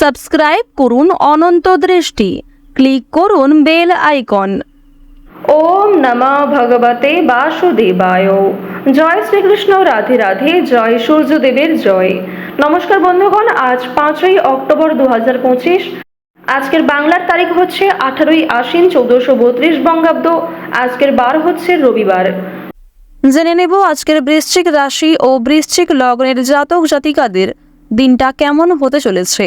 Subscribe করুন অনন্ত দৃষ্টি। Click করুন বেল আইকন। ওম নমঃ ভগবতে বাসুদেবায়। জয় শ্রীকৃষ্ণ রাধে রাধে জয় সূর্যদেবের জয়। নমস্কার বন্ধুগণ আজ পাঁচই অক্টোবর দু আজকের বাংলার তারিখ হচ্ছে আঠারোই আশ্বিন চৌদ্দশো বত্রিশ বঙ্গাব্দ। আজকের বার হচ্ছে রবিবার। জেনে নেব আজকের বৃশ্চিক রাশি ও বৃশ্চিক লগ্নের জাতক জাতিকাদের দিনটা কেমন হতে চলেছে।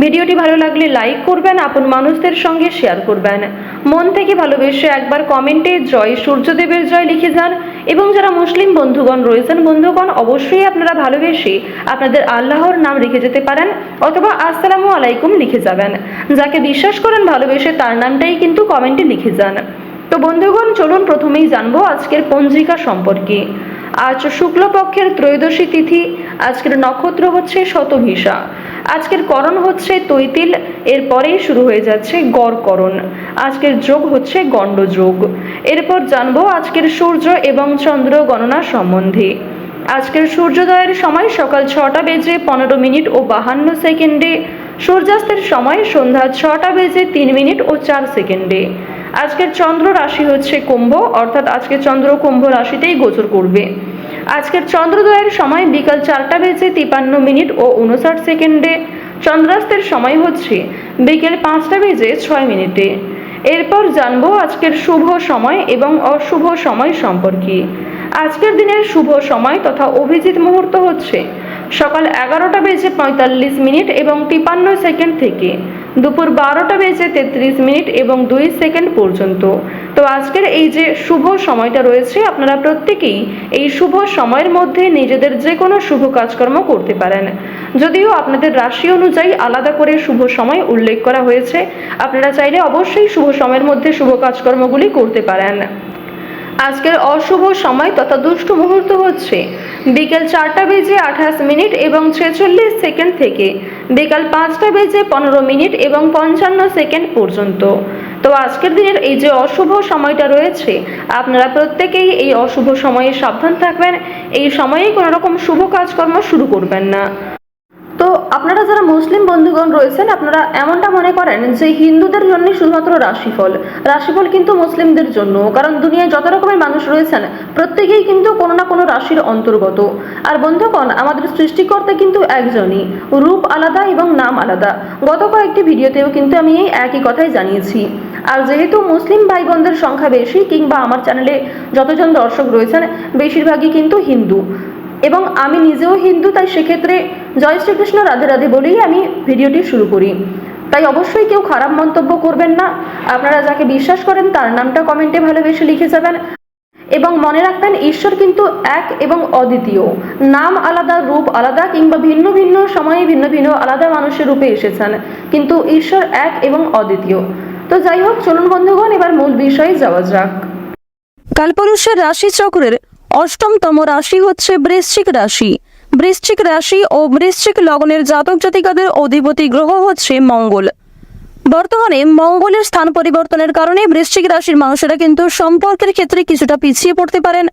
ভিডিওটি ভালো লাগলে লাইক করবেন, আপন মানুষদের সঙ্গে শেয়ার করবেন। মন থেকে ভালোবেসে একবার কমেন্টে জয় সূর্যদেবের জয় লিখে যান এবং যারা মুসলিম বন্ধুগণ রয়েছেন, বন্ধুগণ, অবশ্যই আপনারা ভালোবেসে আপনাদের আল্লাহর নাম লিখে যেতে পারেন অথবা আসসালামু আলাইকুম লিখে যাবেন। যাকে বিশ্বাস করেন, ভালোবেসে তার নামটাই কিন্তু কমেন্টে লিখে যান। তো বন্ধুগণ, চলুন প্রথমেই জানব আজকের পঞ্জিকা সম্পর্কে। আজ শুক্লপক্ষের ত্রয়োদশী তিথি। আজকের নক্ষত্র হচ্ছে শতভিসা আজকের করণ হচ্ছে তৈতিল। এরপরেই শুরু হয়ে যাচ্ছে গড়করণ আজকের যোগ হচ্ছে গণ্ডযোগ। এরপর জানব আজকের সূর্য এবং চন্দ্র গণনা সম্বন্ধে। আজকের সূর্যোদয়ের সময় সকাল ছটা বেজে পনেরো মিনিট ও বাহান্ন সেকেন্ডে। সূর্যাস্তের সময় সন্ধ্যা ছটা বেজে তিন মিনিট ও চার সেকেন্ডে। আজকের চন্দ্র রাশি হচ্ছে কুম্ভ, অর্থাৎ আজকে চন্দ্র কুম্ভ রাশিতেই গোচর করবে। আজকের চন্দ্রোদয়ের সময় বিকাল চারটা বেজে তিপান্ন মিনিট ও উনষাট সেকেন্ডে চন্দ্রাস্তের সময় হচ্ছে বিকেল পাঁচটা বেজে ছয় মিনিটে। এরপর জানব আজকের শুভ সময় এবং অশুভ সময় সম্পর্কে। আজকের দিনের শুভ সময় তথা অভিজিৎ মুহূর্ত হচ্ছে সকাল এগারোটা বেজে পঁয়তাল্লিশ মিনিট এবং তিপান্ন সেকেন্ড থেকে। দুপুর বারোটা বেজে তেত্রিশ মিনিট এবং দুই সেকেন্ড পর্যন্ত। তো আজকের এই যে শুভ সময়টা রয়েছে, আপনারা প্রত্যেকেই এই শুভ সময়ের মধ্যে নিজেদের যে কোনো শুভ কাজকর্ম করতে পারেন। যদিও আপনাদের রাশি অনুযায়ী আলাদা করে শুভ সময় উল্লেখ করা হয়েছে, আপনারা চাইলে অবশ্যই শুভ সময়ের মধ্যে শুভ কাজকর্মগুলি করতে পারেন। আজকের অশুভ সময় তথা দুষ্ট মুহূর্ত হচ্ছে। বিকেল চারটা বেজে আঠাশ মিনিট এবং ছেচল্লিশ সেকেন্ড থেকে বিকাল পাঁচটা বেজে পনেরো মিনিট এবং পঞ্চান্ন সেকেন্ড পর্যন্ত। তো আজকের দিনের এই যে অশুভ সময়টা রয়েছে, আপনারা প্রত্যেকেই এই অশুভ সময়ে সাবধান থাকবেন। এই সময়ে কোনো রকম শুভ কাজকর্ম শুরু করবেন না। আপনারা যারা মুসলিম বন্ধুগণ রয়েছেন, আপনারা এমনটা মনে করেন যে হিন্দুদের জন্য শুধুমাত্র রাশিফল। রাশিফল কিন্তু মুসলিমদের জন্য কারণ দুনিয়ায় যত রকমের মানুষ রয়েছেন, প্রত্যেকেই কিন্তু কোনো না কোনো রাশির অন্তর্গত। আর বন্ধুগণ, আমাদের সৃষ্টিকর্তা কিন্তু একজনই, রূপ আলাদা এবং নাম আলাদা। গত কয়েকটি ভিডিওতেও কিন্তু আমি এই একই কথাই জানিয়েছি। আর যেহেতু মুসলিম ভাই বোনদের সংখ্যা বেশি, কিংবা আমার চ্যানেলে যতজন দর্শক রয়েছেন, বেশিরভাগই কিন্তু হিন্দু। এবং আমি নিজেও হিন্দু, তাই সেক্ষেত্রে জয় শ্রীকৃষ্ণ, রাধে রাধে বলেই আমি ভিডিওটি শুরু করি। তাই অবশ্যই কেউ খারাপ মন্তব্য করবেন না। আপনারা যাকে বিশ্বাস করেন, তার নামটা কমেন্টে ভালোবেসে লিখে যাবেন। এবং মনে রাখবেন, ঈশ্বর কিন্তু এক এবং অদ্বিতীয়। নাম আলাদা, রূপ আলাদা কিংবা ভিন্ন ভিন্ন সময়ে ভিন্ন ভিন্ন আলাদা মানুষের রূপে এসেছেন। কিন্তু ঈশ্বর এক এবং অদ্বিতীয়। তো যাই হোক, চলুন বন্ধুগণ, এবার মূল বিষয়ে যাওয়া যাক। কালপুরুষের রাশি চক্রের অষ্টমতম রাশি হচ্ছে বৃশ্চিক রাশি। বৃশ্চিক রাশি ও বৃশ্চিক লগ্নের জাতক জাতিকাদের অধিপতি গ্রহ হচ্ছে মঙ্গল। বর্তমানে মঙ্গলের স্থান পরিবর্তনের কারণে বৃশ্চিক রাশির মানুষেরা কিন্তু সম্পর্কের ক্ষেত্রে কিছুটা পিছিয়ে পড়তে পারেন।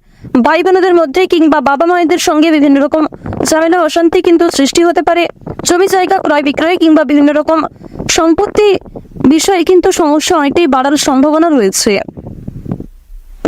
ভাই বোনদের মধ্যে কিংবা বাবা মায়েদের সঙ্গে বিভিন্ন রকম ঝামেলা, অশান্তি কিন্তু সৃষ্টি হতে পারে। জমি জায়গা, ক্রয় বিক্রয় কিংবা বিভিন্ন রকম সম্পত্তি বিষয়ে কিন্তু সমস্যা অনেকটাই বাড়ার সম্ভাবনা রয়েছে।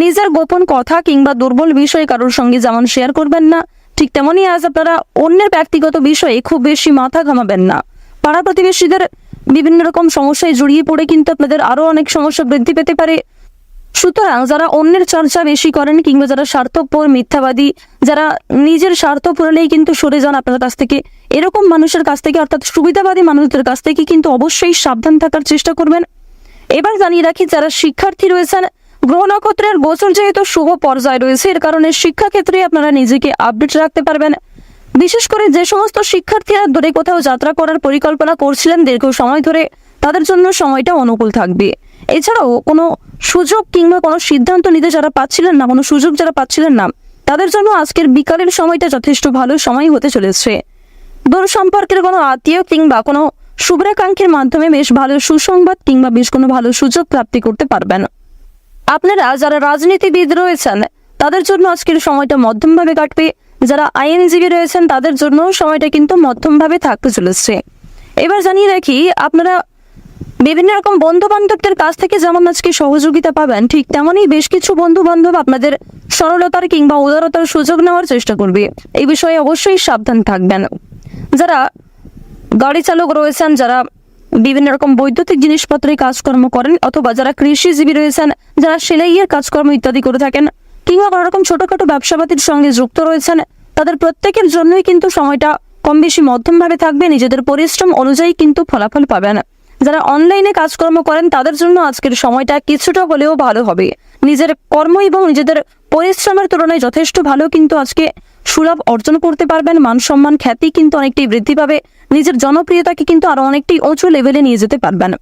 নিজের গোপন কথা কিংবা দুর্বল বিষয় কারোর সঙ্গে যেমন শেয়ার করবেন না, ঠিক তেমনই আজ আপনারা অন্যের ব্যক্তিগত বিষয়ে খুব বেশি মাথা ঘামাবেন না। পাড়া প্রতিবেশীদের বিভিন্ন রকম সমস্যায় জড়িয়ে পড়ে কিন্তু আপনাদের আরও অনেক সমস্যা বৃদ্ধি পেতে পারে। সুতরাং যারা অন্যের চর্চা বেশি করেন কিংবা যারা স্বার্থপর, মিথ্যাবাদী, যারা নিজের স্বার্থ পুরালেই কিন্তু সরে যান আপনার কাছ থেকে, এরকম মানুষের কাছ থেকে অর্থাৎ সুবিধাবাদী মানুষদের কাছ থেকে কিন্তু অবশ্যই সাবধান থাকার চেষ্টা করবেন। এবার জানিয়ে রাখি, যারা শিক্ষার্থী রয়েছেন গ্রহ নক্ষত্রের গোচর যেহেতু শুভ পর্যায়ে রয়েছে, এর কারণে শিক্ষাক্ষেত্রে আপনারা নিজেকে আপডেট রাখতে পারবেন। বিশেষ করে যে সমস্ত শিক্ষার্থীরা দূরে কোথাও যাত্রা করার পরিকল্পনা করছিলেন দীর্ঘ সময় ধরে, তাদের জন্য সময়টা অনুকূল থাকবে। এছাড়াও কোনো সুযোগ কিংবা কোনো সিদ্ধান্ত নিতে যারা পাচ্ছিলেন না, কোনো সুযোগ যারা পাচ্ছিলেন না, তাদের জন্য আজকের বিকালের সময়টা যথেষ্ট ভালো সময় হতে চলেছে। দূর সম্পর্কের কোনো আত্মীয় কিংবা কোনো শুভ্রাকাঙ্ক্ষীর মাধ্যমে বেশ ভালো সুসংবাদ কিংবা বেশ কোনো ভালো সুযোগ প্রাপ্তি করতে পারবেন। আপনারা যারা রাজনীতিবিদ রয়েছেন, তাদের জন্য আজকের সময়টা মধ্যমভাবে কাটবে। যারা আইনজীবী রয়েছেন, তাদের জন্য সময়টা কিন্তু মধ্যমভাবে থাকতে চলেছে। এবার জানিয়ে রাখি, আপনারা বিভিন্ন রকম বন্ধু বান্ধবদের কাছ থেকে যেমন আজকে সহযোগিতা পাবেন, ঠিক তেমনই বেশ কিছু বন্ধু বান্ধব আপনাদের সরলতার কিংবা উদারতার সুযোগ নেওয়ার চেষ্টা করবে। এই বিষয়ে অবশ্যই সাবধান থাকবেন। যারা গাড়ি চালক রয়েছেন, যারা বিভিন্ন রকম বৈদ্যুতিক জিনিসপত্রে কাজকর্ম করেন অথবা যারা কৃষিজীবী রয়েছেন, যারা সেলাইয়ের কাজকর্ম ইত্যাদি করে থাকেন কিংবা কোনো রকম ছোটখাটো ব্যবসাপাতির সঙ্গে যুক্ত রয়েছেন, তাদের প্রত্যেকের জন্যই কিন্তু সময়টা কম বেশি মধ্যমভাবে থাকবে। নিজেদের পরিশ্রম অনুযায়ী কিন্তু ফলাফল পাবেন। যারা অনলাইনে কাজকর্ম করেন, তাদের জন্য আজকের সময়টা কিছুটা হলেও ভালো হবে। নিজের কর্ম এবং নিজেদের পরিশ্রমের তুলনায় যথেষ্ট ভালো কিন্তু আজকে সুলভ অর্জন করতে পারবেন, মান সম্মান, খ্যাতি কিন্তু অনেকটাই বৃদ্ধি পাবে, নিজের জনপ্রিয়তাকে কিন্তু আরও অনেকটাই উঁচু লেভেলে নিয়ে যেতে পারবেন।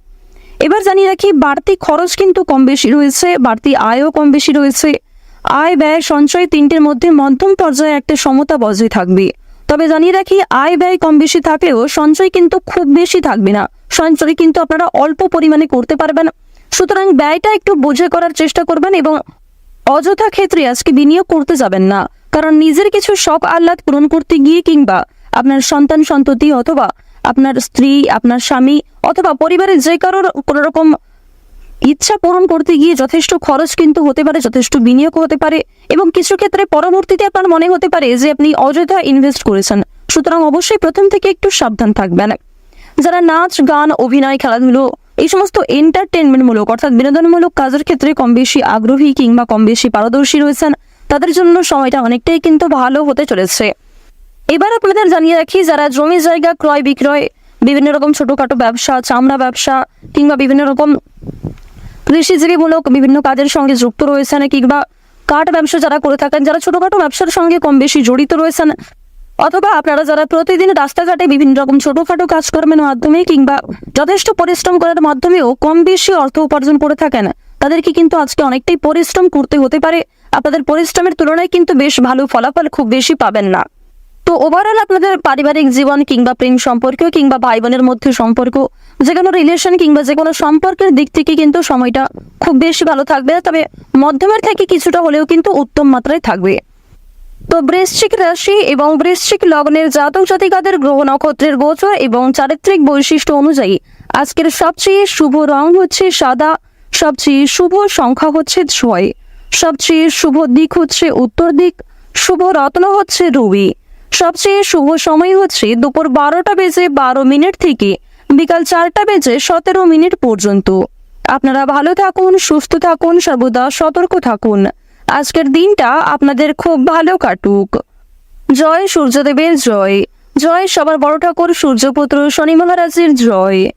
এবার জানিয়ে রাখি, বাড়তি খরচ কিন্তু কম বেশি রয়েছে, বাড়তি আয়ও কম বেশি রয়েছে। আয়, ব্যয়, সঞ্চয় তিনটের মধ্যে মধ্যম পর্যায়ে একটা সমতা বজায় থাকবে। তবে জানিয়ে রাখি, আয়, ব্যয় কম বেশি থাকলেও সঞ্চয় কিন্তু খুব বেশি থাকবে না। সঞ্চয় কিন্তু আপনারা অল্প পরিমাণে করতে পারবেন। সুতরাং ব্যয়টা একটু বুঝে করার চেষ্টা করবেন এবং অযথা ক্ষেত্রে আজকে বিনিয়োগ করতে যাবেন না। কারণ নিজের কিছু শখ আহ্লাদ পূরণ করতে গিয়ে কিংবা আপনার সন্তান, সন্ততি অথবা আপনার স্ত্রী, আপনার স্বামী অথবা পরিবারের যে কারোর কোনো রকম ইচ্ছা পূরণ করতে গিয়ে যথেষ্ট খরচ কিন্তু হতে পারে, যথেষ্ট বিনিয়োগ হতে পারে এবং কিছু ক্ষেত্রে পরবর্তীতে আপনার মনে হতে পারে যে আপনি অযথা ইনভেস্ট করেছেন। সুতরাং অবশ্যই প্রথম থেকে একটু সাবধান থাকবেন। যারা নাচ, গান, অভিনয়, খেলাধুলো এই সমস্ত এন্টারটেনমেন্টমূলক অর্থাৎ বিনোদনমূলক কাজের ক্ষেত্রে কম বেশি আগ্রহী কিংবা কম বেশি পারদর্শী রয়েছেন তাদের জন্য সময়টা অনেকটাই কিন্তু ভালো হতে চলেছে। এবার আপনাদের জানিয়ে রাখি, যারা জমি জায়গা ক্রয় বিক্রয়, বিভিন্ন রকম ছোটখাটো ব্যবসা, চামড়া ব্যবসা কিংবা বিভিন্ন রকম কৃষিজীবীমূলক বিভিন্ন কাজের সঙ্গে যুক্ত রয়েছেন কিংবা কাঠ ব্যবসা যারা করে থাকেন, যারা ছোটখাটো ব্যবসার সঙ্গে কম বেশি জড়িত রয়েছেন, অথবা আপনারা যারা প্রতিদিন রাস্তাঘাটে বিভিন্ন রকম ছোটখাটো কাজকর্মের মাধ্যমে কিংবা যথেষ্ট পরিশ্রম করার মাধ্যমেও কম বেশি অর্থ উপার্জন করে থাকেন, তাদেরকে কিন্তু আজকে অনেকটাই পরিশ্রম করতে হতে পারে। আপনাদের পরিশ্রমের তুলনায় কিন্তু বেশ ভালো ফলাফল খুব বেশি পাবেন না। তো ওভারঅল আপনাদের পারিবারিক জীবন কিংবা প্রেম সম্পর্ক কিংবা ভাই বোনের মধ্যে সম্পর্ক, যে কোনো রিলেশন কিংবা যে কোনো সম্পর্কের দিক থেকে কিন্তু সময়টা খুব বেশি ভালো থাকবে, তবে মধ্যমের থেকে কিছুটা হলেও কিন্তু উত্তম মাত্রায় থাকবে। তো বৃশ্চিক রাশি এবং বৃশ্চিক লগ্নের জাতক জাতিকাদের গ্রহ নক্ষত্রের গোচর এবং চারিত্রিক বৈশিষ্ট্য অনুযায়ী আজকের সবচেয়ে শুভ রং হচ্ছে সাদা, সবচেয়ে শুভ সংখ্যা হচ্ছে ছয়। সবচেয়ে শুভ দিক হচ্ছে উত্তর দিক। শুভ রত্ন হচ্ছে রুবি। সবচেয়ে শুভ সময় হচ্ছে দুপুর বারোটা বেজে বারো মিনিট থেকে বিকাল চারটা বেজে সতেরো মিনিট পর্যন্ত। আপনারা ভালো থাকুন, সুস্থ থাকুন, সর্বদা সতর্ক থাকুন। আজকের দিনটা আপনাদের খুব ভালো কাটুক। জয় সূর্যদেবের জয়। জয় সবার বড় ঠাকুর সূর্যপুত্র শনি মহারাজের জয়।